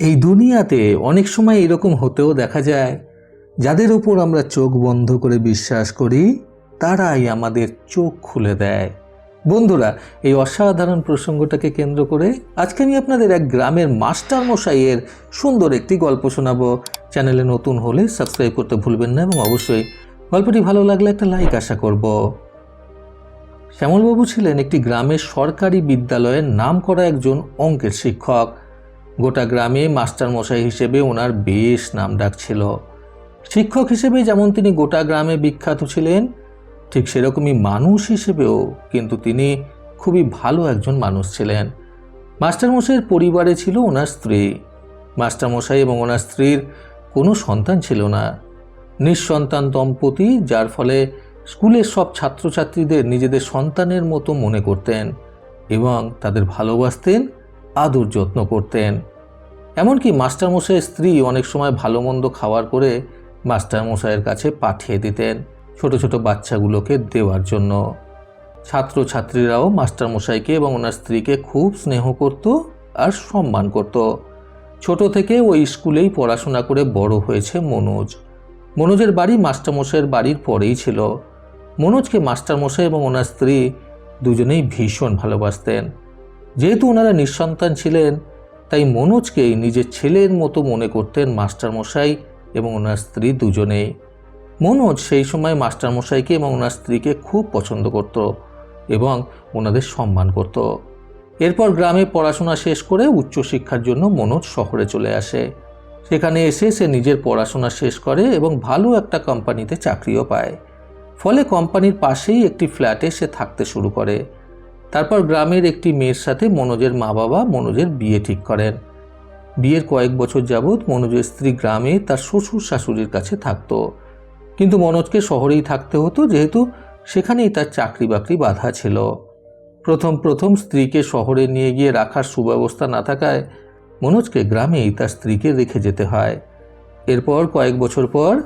এই দুনিয়াতে অনেক সময় এরকম হতেও দেখা যায়, যাদের উপর আমরা চোখ বন্ধ করে বিশ্বাস করি, তারাই আমাদের চোখ খুলে দেয়। বন্ধুরা, এই অসাধারণ প্রসঙ্গটাকে কেন্দ্র করে আজকে আমি আপনাদের এক গ্রামের মাস্টার মশাইয়ের সুন্দর একটি গল্প শোনাবো। চ্যানেলে নতুন হলে সাবস্ক্রাইব করতে ভুলবেন না এবং অবশ্যই গল্পটি ভালো লাগলে একটা লাইক আশা করব। শ্যামলবাবু ছিলেন একটি গ্রামের সরকারি বিদ্যালয়ের নাম করা একজন অঙ্কের শিক্ষক। গোটা গ্রামে মাস্টার মশাই হিসেবে ওনার বেশ নাম ডাক ছিল শিক্ষক হিসেবে যেমন তিনি গোটা গ্রামে বিখ্যাত ছিলেন, ঠিক সেরকমই মানুষ হিসেবেও কিন্তু তিনি খুবই ভালো একজন মানুষ ছিলেন। মাস্টারমশাইয়ের পরিবারে ছিল ওনার স্ত্রী। মাস্টারমশাই এবং ওনার স্ত্রীর কোনো সন্তান ছিল না। নিঃসন্তান দম্পতি, যার ফলে স্কুলের সব ছাত্রছাত্রীদের নিজেদের সন্তানের মতো মনে করতেন এবং তাদের ভালোবাসতেন, আদর যত্ন করতেন। এমনকি মাস্টারমশাইয়ের স্ত্রী অনেক সময় ভালো মন্দ খাওয়ার করে মাস্টারমশাইয়ের কাছে পাঠিয়ে দিতেন ছোট ছোট বাচ্চাগুলোকে দেওয়ার জন্য। ছাত্রছাত্রীরাও মাস্টারমশাইকে এবং ওনার স্ত্রীকে খুব স্নেহ করত আর সম্মান করত। ছোট থেকে ওই স্কুলেই পড়াশোনা করে বড় হয়েছে মনোজ। মনোজের বাড়ি মাস্টারমশাইয়ের বাড়ির পরেই ছিল। মনোজকে মাস্টারমশাই এবং ওনার স্ত্রী দুজনেই ভীষণ ভালোবাসতেন। যেহেতু ওনারা নিঃসন্তান ছিলেন তাই মনোজকেই নিজের ছেলের মতো মনে করতেন মাস্টারমশাই এবং ওনার স্ত্রী দুজনেই মনোজ সেই সময় মাস্টারমশাইকে এবং ওনার স্ত্রীকে খুব পছন্দ করত এবং ওনাদের সম্মান করত। এরপর গ্রামে পড়াশোনা শেষ করে উচ্চশিক্ষার জন্য মনোজ শহরে চলে আসে। সেখানে এসে সে নিজের পড়াশোনা শেষ করে এবং ভালো একটা কোম্পানিতে চাকরিও পায়। ফলে কোম্পানির পাশেই একটি ফ্ল্যাটে সে থাকতে শুরু করে। তারপর গ্রামের একটি মেয়ের সাথে মনোজের মা বাবা মনোজের বিয়ে ঠিক করেন। বিয়ের কয়েক বছর যাবৎ মনোজের স্ত্রী গ্রামে তার শ্বশুর শাশুড়ির কাছে থাকতো। কিন্তু মনোজকে শহরেই থাকতে হতো, যেহেতু সেখানেই তার চাকরি বাকরি বাধা ছিল। প্রথম প্রথম স্ত্রীকে শহরে নিয়ে গিয়ে রাখার সুব্যবস্থা না থাকায় মনোজকে গ্রামেই তার স্ত্রীকে রেখে যেতে হয়। এরপর কয়েক বছর পর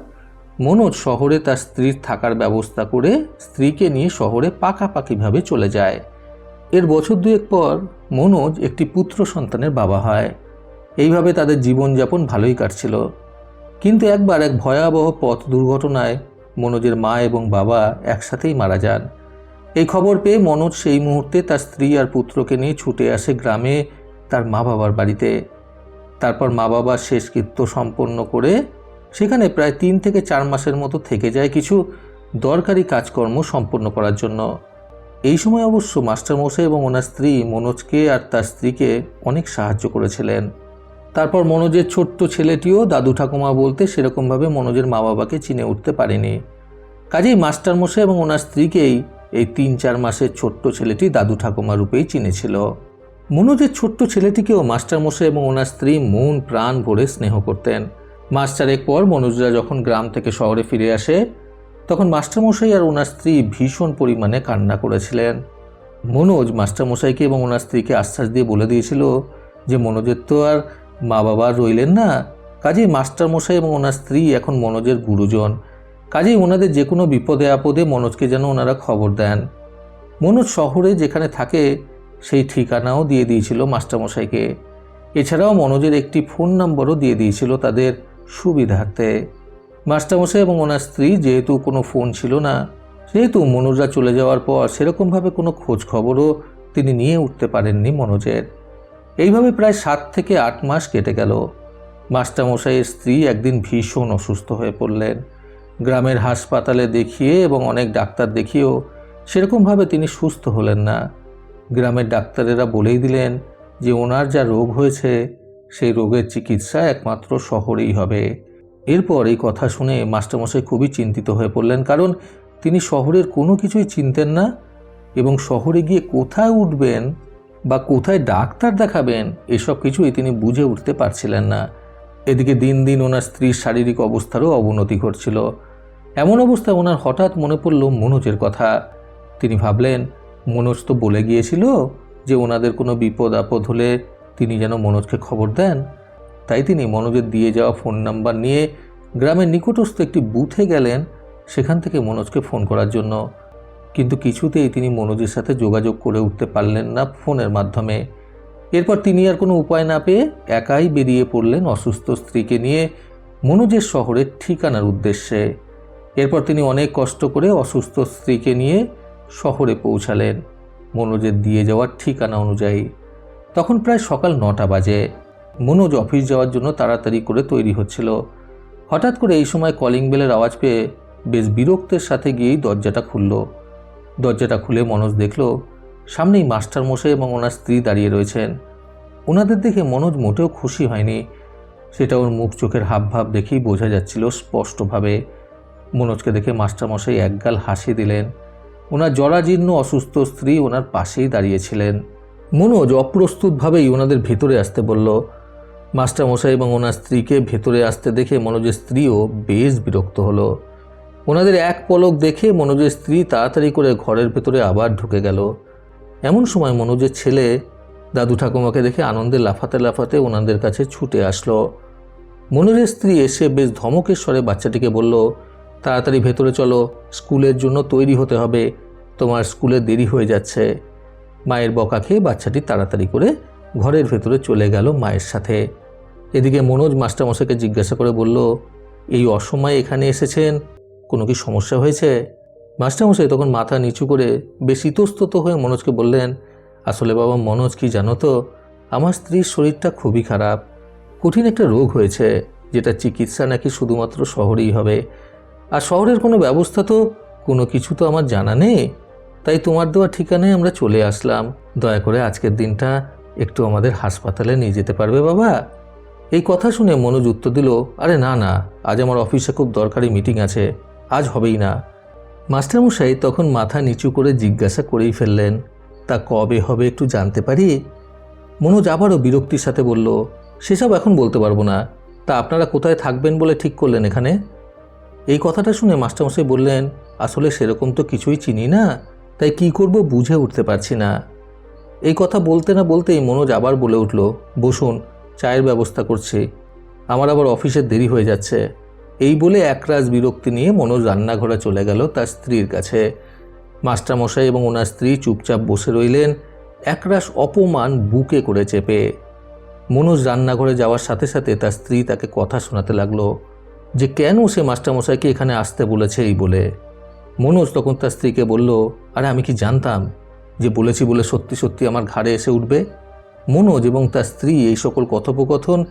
মনোজ শহরে তার স্ত্রীর থাকার ব্যবস্থা করে স্ত্রীকে নিয়ে শহরে পাকাপাকিভাবে চলে যায়। এর বছর দুয়েক পর মনোজ একটি পুত্র সন্তানের বাবা হয়। এইভাবে তাদের জীবনযাপন ভালোই কাটছিল। কিন্তু একবার এক ভয়াবহ পথ দুর্ঘটনায় মনোজের মা এবং বাবা একসাথেই মারা যান। এই খবর পেয়ে মনোজ সেই মুহূর্তে তার স্ত্রী আর পুত্রকে নিয়ে ছুটে আসে গ্রামে তার মা বাবার বাড়িতে। তারপর মা বাবার শেষকৃত্য সম্পন্ন করে সেখানে প্রায় তিন থেকে চার মাসের মতো থেকে যায় কিছু দরকারি কাজকর্ম সম্পন্ন করার জন্য। এই সময় অবশ্য মাস্টারমশাই এবং ওনার স্ত্রী মনোজকে আর তার স্ত্রীকে অনেক সাহায্য করেছিলেন। তারপর মনোজের ছোট্ট ছেলেটিও দাদু ঠাকুমা বলতে সেরকমভাবে মনোজের মা বাবাকে চিনে উঠতে পারেনি। কাজেই মাস্টারমশাই এবং ওনার স্ত্রীকেই এই তিন চার মাসের ছোট্ট ছেলেটি দাদু ঠাকুমা রূপেই চিনেছিল। মনোজের ছোট্ট ছেলেটিকেও মাস্টারমশাই এবং ওনার স্ত্রী মন, প্রাণ ভরে স্নেহ করতেন। মাস্টারের পর মনোজরা যখন গ্রাম থেকে শহরে ফিরে আসে তখন মাস্টারমশাই আর ওনার স্ত্রী ভীষণ পরিমাণে কান্না করেছিলেন। মনোজ মাস্টারমশাইকে এবং ওনার স্ত্রীকে আশ্বাস দিয়ে বলে দিয়েছিল যে, মনোজের তো আর মা বাবা রইলেন না। কাজেই মাস্টারমশাই এবং ওনার স্ত্রী এখন মনোজের গুরুজন। কাজেই ওনাদের যে কোনো বিপদে আপদে মনোজকে যেন ওনারা খবর দেন। মনোজ শহরে যেখানে থাকে, সেই ঠিকানাও দিয়ে দিয়েছিল মাস্টারমশাইকে। এছাড়াও মনোজের একটি ফোন নম্বরও দিয়ে দিয়েছিল তাদের সুবিধার্থে। মাস্টারমশাই এবং ওনার স্ত্রী, যেহেতু কোনো ফোন ছিল না, সেহেতু মনোজরা চলে যাওয়ার পর সেরকমভাবে কোনো খোঁজ খবরও তিনি নিয়ে উঠতে পারেননি মনোজের। এইভাবে প্রায় সাত থেকে আট মাস কেটে গেল। মাস্টারমশাইয়ের স্ত্রী একদিন ভীষণ অসুস্থ হয়ে পড়লেন। গ্রামের হাসপাতালে দেখিয়ে এবং অনেক ডাক্তার দেখিয়েও সেরকমভাবে তিনি সুস্থ হলেন না। গ্রামের ডাক্তারেরা বলেই দিলেন যে, ওনার যা রোগ হয়েছে, সেই রোগের চিকিৎসা একমাত্র শহরেই হবে। এরপর এই কথা শুনে মাস্টারমশাই খুবই চিন্তিত হয়ে পড়লেন, কারণ তিনি শহরের কোনো কিছুই চিনতেন না এবং শহরে গিয়ে কোথায় উঠবেন বা কোথায় ডাক্তার দেখাবেন এসব কিছুই তিনি বুঝে উঠতে পারছিলেন না। এদিকে দিন দিন ওনার স্ত্রীর শারীরিক অবস্থারও অবনতি ঘটছিল। এমন অবস্থায় ওনার হঠাৎ মনে পড়ল মনোজের কথা। তিনি ভাবলেন, মনোজ তো বলে গিয়েছিল যে ওনাদের কোনো বিপদ আপদ হলে তিনি যেন মনোজকে খবর দেন। তাই তিনি মনোজের দিয়ে যাওয়া ফোন নাম্বার নিয়ে গ্রামের নিকটস্থ একটি বুথে গেলেন, সেখান থেকে মনোজকে ফোন করার জন্য। কিন্তু কিছুতেই তিনি মনোজের সাথে যোগাযোগ করে উঠতে পারলেন না ফোনের মাধ্যমে। এরপর তিনি আর কোনো উপায় না পেয়ে একাই বেরিয়ে পড়লেন অসুস্থ স্ত্রীকে নিয়ে মনোজের শহরের ঠিকানার উদ্দেশ্যে। এরপর তিনি অনেক কষ্ট করে অসুস্থ স্ত্রীকে নিয়ে শহরে পৌঁছালেন, মনোজের দিয়ে যাওয়ার ঠিকানা অনুযায়ী। তখন প্রায় সকাল নটা বাজে। মনোজ অফিস যাওয়ার জন্য তাড়াতাড়ি করে তৈরি হচ্ছিল। হঠাৎ করে এই সময় কলিং বেলের আওয়াজ পেয়ে বেশ বিরক্তের সাথে গিয়েই দরজাটা খুলল। দরজাটা খুলে মনোজ দেখল, সামনেই মাস্টার মশাই এবং ওনার স্ত্রী দাঁড়িয়ে রয়েছেন। ওনাদের দেখে মনোজ মোটেও খুশি হয়নি। সেটা ওর মুখ চোখের হাবভাব দেখেই বোঝা যাচ্ছিল স্পষ্টভাবে। মনোজকে দেখে মাস্টারমশাই একগাল হাসি দিলেন। ওনার জরাজীর্ণ অসুস্থ স্ত্রী ওনার পাশেই দাঁড়িয়েছিলেন। মনোজ অপ্রস্তুতভাবেই ওনাদের ভেতরে আসতে বলল মাস্টারমশাই এবং ওনার স্ত্রীকে ভেতরে আসতে দেখে মনোজের স্ত্রীও বেশ বিরক্ত হলো। ওনাদের এক পলক দেখে মনোজের স্ত্রী তাড়াতাড়ি করে ঘরের ভেতরে আবার ঢুকে গেল। এমন সময় মনোজের ছেলে দাদু ঠাকুমাকে দেখে আনন্দে লাফাতে লাফাতে ওনাদের কাছে ছুটে আসলো। মনোজের স্ত্রী এসে বেশ ধমকের স্বরে বাচ্চাটিকে বলল, তাড়াতাড়ি ভেতরে চলো, স্কুলের জন্য তৈরি হতে হবে। তোমার স্কুলে দেরি হয়ে যাচ্ছে। মায়ের বকা খেয়ে বাচ্চাটি তাড়াতাড়ি করে ঘরের ভেতরে চলে গেল মায়ের সাথে। এদিকে মনোজ মাস্টারমশাইকে জিজ্ঞাসা করে বলল, এই অসময়ে এখানে এসেছেন? কোনো কি সমস্যা হয়েছে? মাস্টারমশাই তখন মাথা নিচু করে বেশ ইতস্তত হয়ে মনোজকে বললেন, আসলে বাবা, মনোজ কি জানো তো, আমার স্ত্রীর শরীরটা খুবই খারাপ। কঠিন একটা রোগ হয়েছে, যেটা চিকিৎসা নাকি শুধুমাত্র শহরেই হবে। আর শহরের কোনো ব্যবস্থা তো, কোনো কিছু তো আমার জানা নেই। তাই তোমার দেওয়া ঠিকানায় আমরা চলে আসলাম। দয়া করে আজকের দিনটা একটু আমাদের হাসপাতালে নিয়ে যেতে পারবে বাবা? এই কথা শুনে মনোজ উত্তর দিল, আরে না না, আজ আমার অফিসে খুব দরকারি মিটিং আছে, আজ হবেই না। মাস্টারমশাই তখন মাথা নিচু করে জিজ্ঞাসা করেই ফেললেন, তা কবে হবে একটু জানতে পারি? মনোজ আবারও বিরক্তির সাথে বলল, সেসব এখন বলতে পারব না, তা আপনারা কোথায় থাকবেন বলে ঠিক করলেন এখানে? এই কথাটা শুনে মাস্টারমশাই বললেন, আসলে সেরকম তো কিছুই চিনি না, তাই কি করব বুঝে উঠতে পারছি না। এই কথা বলতে না বলতেই মনোজ আবার বলে উঠল, বসুন চায়ের ব্যবস্থা করছি। আমার আবার অফিসের দেরি হয়ে যাচ্ছে। এই বলে একরাজ বিরক্তি নিয়ে মনোজ রান্নাঘরে চলে গেল তার স্ত্রীর কাছে। মাস্টারমশাই এবং ওনার স্ত্রী চুপচাপ বসে রইলেন। একরাশ অপমান বুকে করে চেপে। মনোজ রান্নাঘরে যাওয়ার সাথে সাথে তার স্ত্রী তাকে কথা শোনাতে লাগল। যে কেন সে মাস্টারমশাইকে এখানে আসতে বলেছে এই বলে। মনোজ তখন তার স্ত্রীকে বলল, আরে আমি কি জানতাম যে বলেছি বলে সত্যি সত্যি আমার ঘাড়ে এসে উঠবে? মনোজ এবং তার স্ত্রী এই সকল কথোপকথন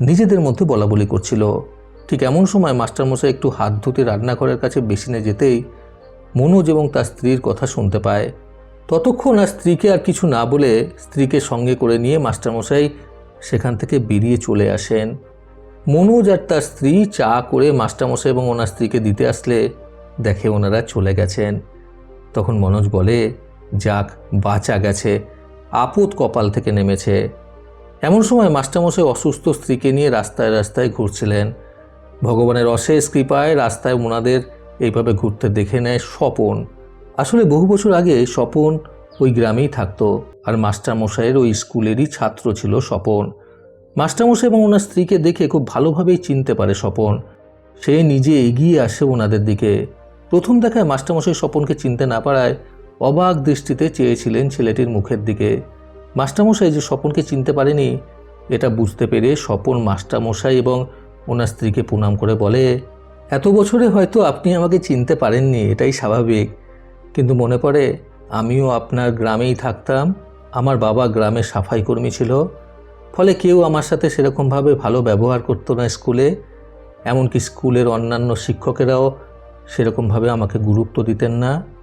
নিজেদের মধ্যে বলা বলি করছিল। ঠিক এমন সময় মাস্টারমশাই একটু হাত ধুতে রান্নাঘরের কাছে বেসিনে যেতেই মনোজ এবং তার স্ত্রীর কথা শুনতে পায়। ততক্ষণ আর স্ত্রীকে আর কিছু না বলে স্ত্রীকে সঙ্গে করে নিয়ে মাস্টারমশাই সেখান থেকে বেরিয়ে চলে আসেন। মনোজ আর তার স্ত্রী চা করে মাস্টারমশাই এবং ওনার স্ত্রীকে দিতে আসলে দেখে ওনারা চলে গেছেন। তখন মনোজ বলে, যাক, বাঁচা গেছে। আপদ কপাল থেকে নেমেছে। এমন সময় মাস্টারমশাই অসুস্থ স্ত্রীকে নিয়ে রাস্তায় রাস্তায় ঘুরছিলেন। ভগবানের অশেষ কৃপায় রাস্তায় ওনাদের এইভাবে ঘুরতে দেখে নেয় স্বপন। আসলে বহু বছর আগে স্বপন ওই গ্রামেই থাকতো আর মাস্টারমশাইয়ের ওই স্কুলেরই ছাত্র ছিল স্বপন। মাস্টারমশাই এবং ওনার স্ত্রীকে দেখে খুব ভালোভাবেই চিনতে পারে স্বপন। সে নিজে এগিয়ে আসে ওনাদের দিকে। প্রথম দেখায় মাস্টারমশাই স্বপনকে চিনতে না পারায় অবাক দৃষ্টিতে চেয়েছিলেন ছেলেটির মুখের দিকে। মাস্টারমশাই যে স্বপনকে চিনতে পারেনি, এটা বুঝতে পেরে স্বপন মাস্টারমশাই এবং ওনার স্ত্রীকে প্রণাম করে বলে, এত বছরে হয়তো আপনি আমাকে চিনতে পারেননি, এটাই স্বাভাবিক। কিন্তু মনে পড়ে, আমিও আপনার গ্রামেই থাকতাম, আমার বাবা গ্রামে সাফাই কর্মী ছিল। ফলে কেউ আমার সাথে সেরকমভাবে ভালো ব্যবহার করতো না স্কুলে। এমনকি স্কুলের অন্যান্য শিক্ষকেরাও সেরকমভাবে আমাকে গুরুত্ব দিতেন না।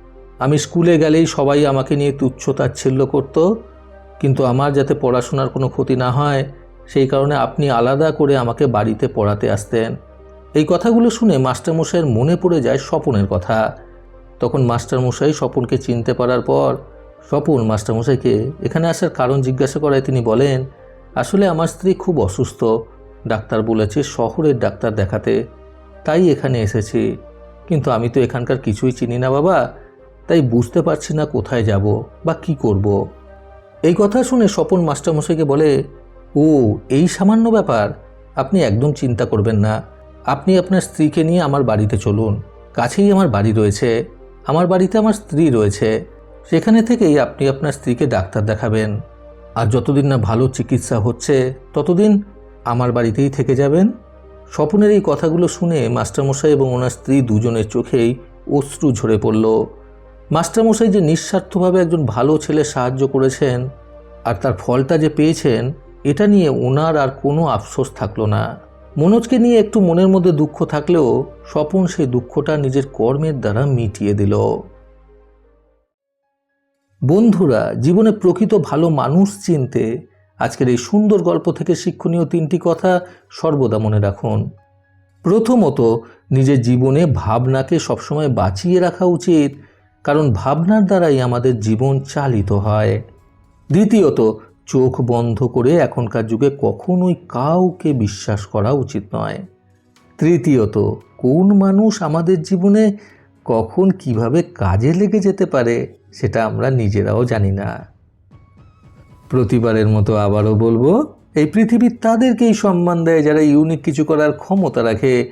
আমি স্কুলে গেলেই সবাই আমাকে নিয়ে তুচ্ছ তাচ্ছিল্য করত, কিন্তু আমার যাতে পড়াশোনার কোনো ক্ষতি না হয়, সেই কারণে আপনি আলাদা করে আমাকে বাড়িতে পড়াতে আসতেন। এই কথাগুলো শুনে মাস্টারমশাইয়ের মনে পড়ে যায় স্বপনের কথা। তখন মাস্টারমশাই স্বপনকে চিনতে পারার পর স্বপন মাস্টারমশাইকে এখানে আসার কারণ জিজ্ঞাসা করায় তিনি বলেন, আসলে আমার স্ত্রী খুব অসুস্থ। ডাক্তার বলেছে শহরের ডাক্তার দেখাতে। তাই এখানে এসেছি। কিন্তু আমি তো এখানকার কিছুই চিনি না বাবা। তাই বুঝতে পারছি না কোথায় যাব বা কি করব। এই কথা শুনে স্বপন মাস্টারমশাইকে বলে, ও, এই সামান্য ব্যাপার? আপনি একদম চিন্তা করবেন না। আপনি আপনার স্ত্রীকে নিয়ে আমার বাড়িতে চলুন। কাছেই আমার বাড়ি রয়েছে। আমার বাড়িতে আমার স্ত্রী রয়েছে। সেখানে থেকেই আপনি আপনার স্ত্রীকে ডাক্তার দেখাবেন। আর যতদিন না ভালো চিকিৎসা হচ্ছে, ততদিন আমার বাড়িতেই থেকে যাবেন? স্বপনের এই কথাগুলো শুনে মাস্টারমশাই এবং ওনার স্ত্রী দুজনের চোখেই অশ্রু ঝরে পড়ল। মাস্টারমশাই যে নিঃস্বার্থভাবে একজন ভালো ছেলে সাহায্য করেছেন আর তার ফলটা যে পেয়েছেন, এটা নিয়ে ওনার আর কোনো আফসোস থাকল না। মনোজকে নিয়ে একটু মনের মধ্যে দুঃখ থাকলেও স্বপন সেই দুঃখটা নিজের কর্মের দ্বারা মিটিয়ে দিল। বন্ধুরা, জীবনে প্রকৃত ভালো মানুষ চিনতে আজকের এই সুন্দর গল্প থেকে শিক্ষণীয় তিনটি কথা সর্বদা মনে রাখুন। প্রথমত, নিজের জীবনে ভাবনাকে সবসময় বাঁচিয়ে রাখা উচিত কারণ ভাবনার দ্বারাই আমাদের জীবন চালিত হয়। দ্বিতীয়ত, চোখ বন্ধ করে এখনকার যুগে কখনোই কাউকে বিশ্বাস করা উচিত নয়। তৃতীয়ত, কোন মানুষ আমাদের জীবনে কখন কীভাবে কাজে লেগে যেতে পারে সেটা আমরা নিজেরাও জানি না। প্রতিবারের মতো আবারও বলব, এই পৃথিবী তাদেরকেই সম্মান দেয় যারা ইউনিক কিছু করার ক্ষমতা রাখে।